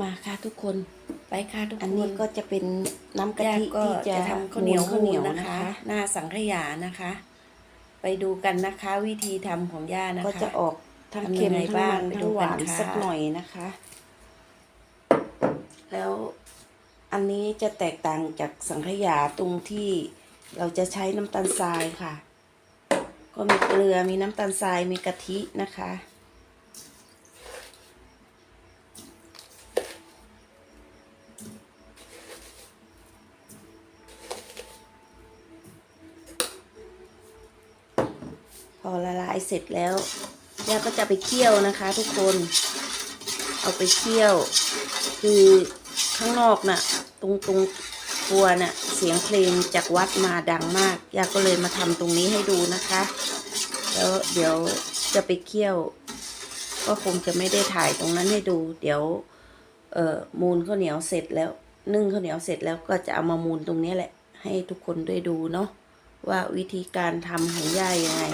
มาค่ะทุกคนไปค่ะทุกคน อันนี้ก็จะเป็นน้ำกะย่าทิก็ที่จะจะทำข้าวเหนียวข้าวเหนียวมูลนะคะ หน้าสังขยานะคะ ไปดูกันนะคะ วิธีทำของย่านะคะก็จะออกทั้งทำยังเค็มไงทั้งบ้างมันไปดูทั้งหวานกันค่ะสักหน่อยนะคะ แล้วอันนี้จะแตกต่างจากสังขยาตรงที่เราจะใช้น้ำตาลทรายค่ะ ก็มีเกลือมีน้ำตาลทรายมีกะทินะคะ อละลายเสร็จแล้วย่าก็จะไปเคี่ยวนะคะ ทุกคน เอาไปเคี่ยว คือข้างนอกน่ะ ตรงตรงครัวน่ะเสียงเพลงจากวัดมาดังมากย่าก็เลยมาทำตรงนี้ให้ดูนะคะ แล้วเดี๋ยวจะไปเคี่ยว ก็คงจะไม่ได้ถ่ายตรงนั้นให้ดู เดี๋ยว เอ่อมูลข้าวเหนียวเสร็จแล้ว นึ่งข้าวเหนียวเสร็จแล้วก็จะเอามามูลตรงนี้แหละ ให้ทุกคนได้ดูเนาะ ว่าวิธีการทำของย่ายังไง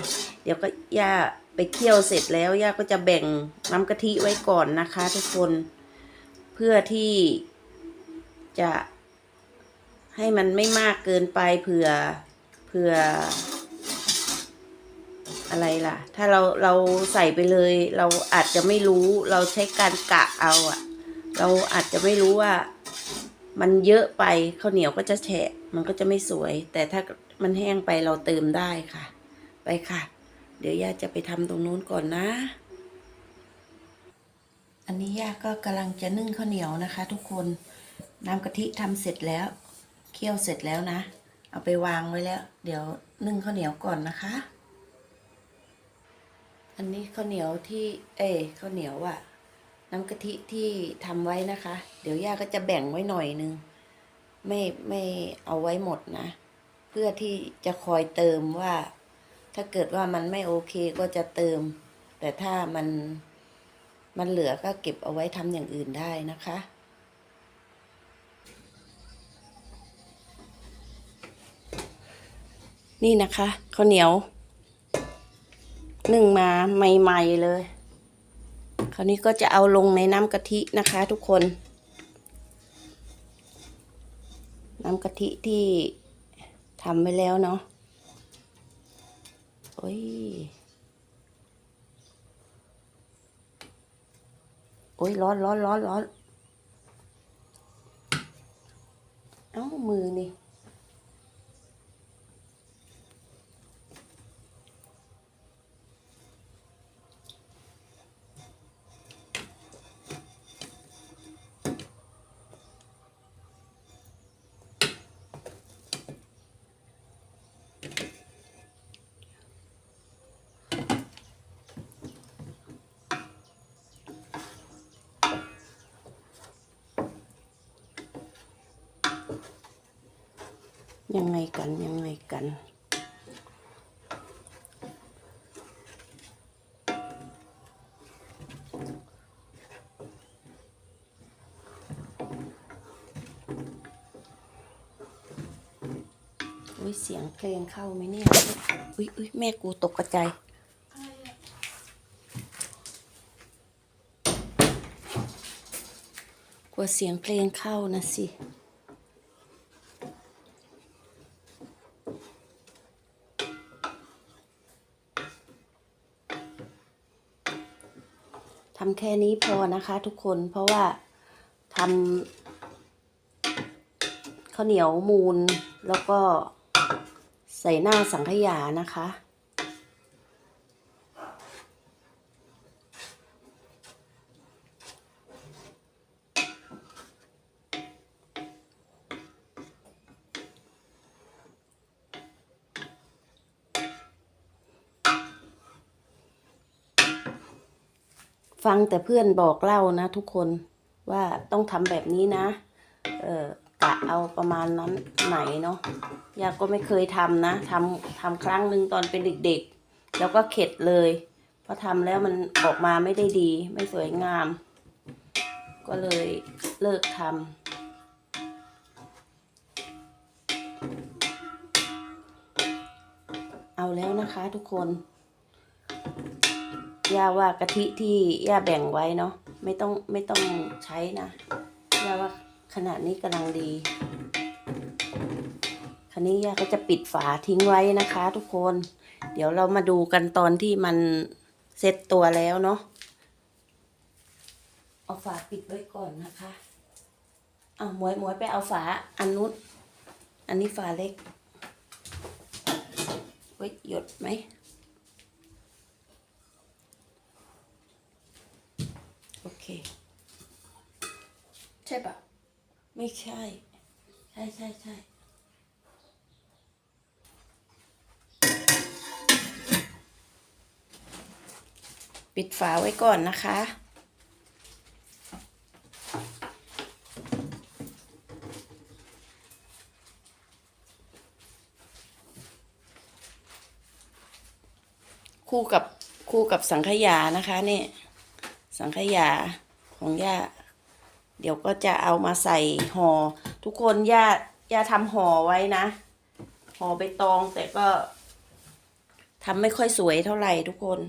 เดี๋ยวก็ย่าไปเคี่ยวเสร็จแล้วย่าก็จะแบ่งน้ำกะทิไว้ก่อนนะคะทุกคน เพื่อที่จะให้มันไม่มากเกินไปเผื่อเผื่อ อะไรล่ะ ถ้าเราเราใส่ไปเลย เราอาจจะไม่รู้เราใช้การกะเอาอะเราอาจจะไม่รู้ว่ามันเยอะไปข้าวเหนียวก็จะแฉะ มันก็จะไม่สวย แต่ถ้า มันแห้งไปเราเติมได้ค่ะ ไปค่ะ เดี๋ยวย่าจะไปทำตรงนู้นก่อนนะ อันนี้ย่าก็กำลังจะนึ่งข้าวเหนียวนะคะ ทุกคนน้ำกะทิทำเสร็จแล้วเคี่ยวเสร็จแล้วนะ เอาไปวางไว้แล้ว เดี๋ยวนึ่งข้าวเหนียวก่อนนะคะ อันนี้ข้าวเหนียวที่เอ้ข้าวเหนียวอะน้ำกะทิที่ทำไว้นะคะ เดี๋ยวย่าก็จะแบ่งไว้หน่อยนึง ไม่ไม่เอาไว้หมดนะ เพื่อที่จะคอยเติมว่า ถ้าเกิดว่ามันไม่โอเคก็จะเติม แต่ถ้ามันมันเหลือก็เก็บเอาไว้ทำอย่างอื่นได้นะคะนี่นะคะข้าวเหนียวนึ่งมาใหม่ ๆ เลย คราวนี้ก็จะเอาลงในน้ำกะทินะคะทุกคน น้ำกะทิที่ ทำไปแล้วเนาะโอ้ย โอ้ยร้อนร้อนร้อนร้อน เอ้ามือนี่ ยังไงกันยังไงกันอุ้ยเสียงเพลงเข้าไหมเนี่ย อุ้ยอุ้ยแม่กูตกกระจายกลัวเสียงเพลงเข้านะสิ ทำแค่นี้พอนะคะทุกคนเพราะว่าทำข้าวเหนียวมูลแล้วก็ใส่หน้าสังขยานะคะ ฟังแต่เพื่อนบอกเล่านะทุกคนว่าต้องทำแบบนี้นะ เออกะเอาประมาณนั้นไหนเนาะยาก็ไม่เคยทำนะทำทำครั้งหนึ่งตอนเป็นเด็กๆ แล้วก็เข็ดเลยเพราะทำแล้วมันออกมาไม่ได้ดี ไม่สวยงาม ก็เลยเลิกทำเอาแล้วนะคะทุกคน ย่าว่ากะทิที่ย่าแบ่งไว้เนาะไม่ต้องไม่ต้องใช้นะย่าว่าขนาดนี้กำลังดีคันนี้ย่าก็จะปิดฝาทิ้งไว้นะคะ ทุกคน เดี๋ยวเรามาดูกันตอนที่มันเซ็ตตัวแล้วเนาะเอาฝาปิดไว้ก่อนนะคะเอาหมวยหมวยไปเอาฝาอันนู้นอันนี้ฝาเล็กเว้ยหยดไหม โอ เค ใช่ปะไม่ใช่ ใช่ใช่ใช่ปิดฝาไว้ก่อนนะคะ คู่กับคู่กับสังขยานะคะเนี่ย สังขยาของย่า เดี๋ยวก็จะเอามาใส่ห่อทุกคนย่าย่าทำห่อไว้นะห่อใบตองแต่ก็ทำไม่ค่อยสวยเท่าไหร่ทุกคน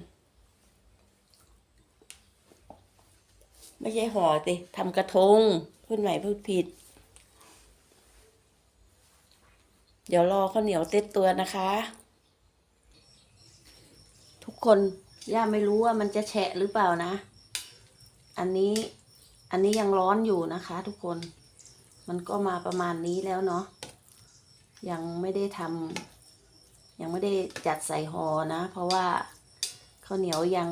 ไม่ใช่ห่อติทำกระทงพูดใหม่พูดผิด เดี๋ยวรอข้าวเหนียวเต็ดตัวนะคะ ทุกคนย่าไม่รู้ว่ามันจะแฉะหรือเปล่านะ อันนี้อันนี้ยังร้อนอยู่นะคะ ทุกคน มันก็มาประมาณนี้แล้วเนาะ ยังไม่ได้ทำยังไม่ได้จัดใส่ห่อนะ เพราะว่าข้าวเหนียวยัง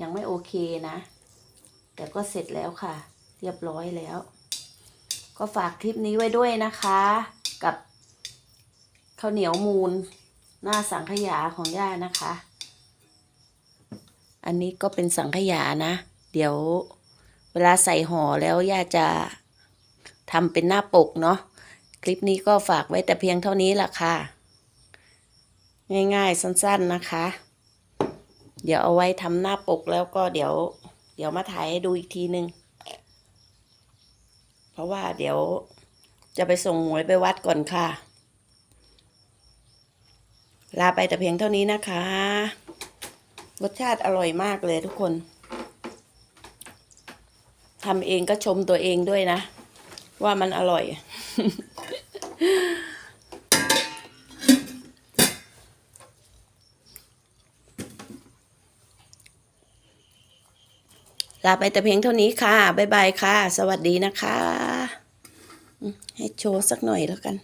ยังไม่โอเคนะ แต่ก็เสร็จแล้วค่ะ เรียบร้อยแล้ว ก็ฝากคลิปนี้ไว้ด้วยนะคะ กับข้าวเหนียวมูล หน้าสังขยาของย่านะคะ อันนี้ก็เป็นสังขยานะ เดี๋ยวเวลาใส่ห่อแล้วย่าจะทำเป็นหน้าปกเนาะ คลิปนี้ก็ฝากไว้แต่เพียงเท่านี้ล่ะค่ะ ง่ายๆสั้นๆนะคะ เดี๋ยวเอาไว้ทำหน้าปกแล้วก็เดี๋ยว เดี๋ยวมาถ่ายให้ดูอีกทีนึง เพราะว่าเดี๋ยวจะไปส่งหมวยไปวัดก่อนค่ะ ลาไปแต่เพียงเท่านี้นะคะ รสชาติอร่อยมากเลยทุกคนทำเองก็ชมตัวเองด้วยนะ ว่ามันอร่อย ลาไปแต่เพียงเท่านี้ค่ะ บ๊ายบายค่ะ สวัสดีนะคะ ให้โชว์สักหน่อยแล้วกัน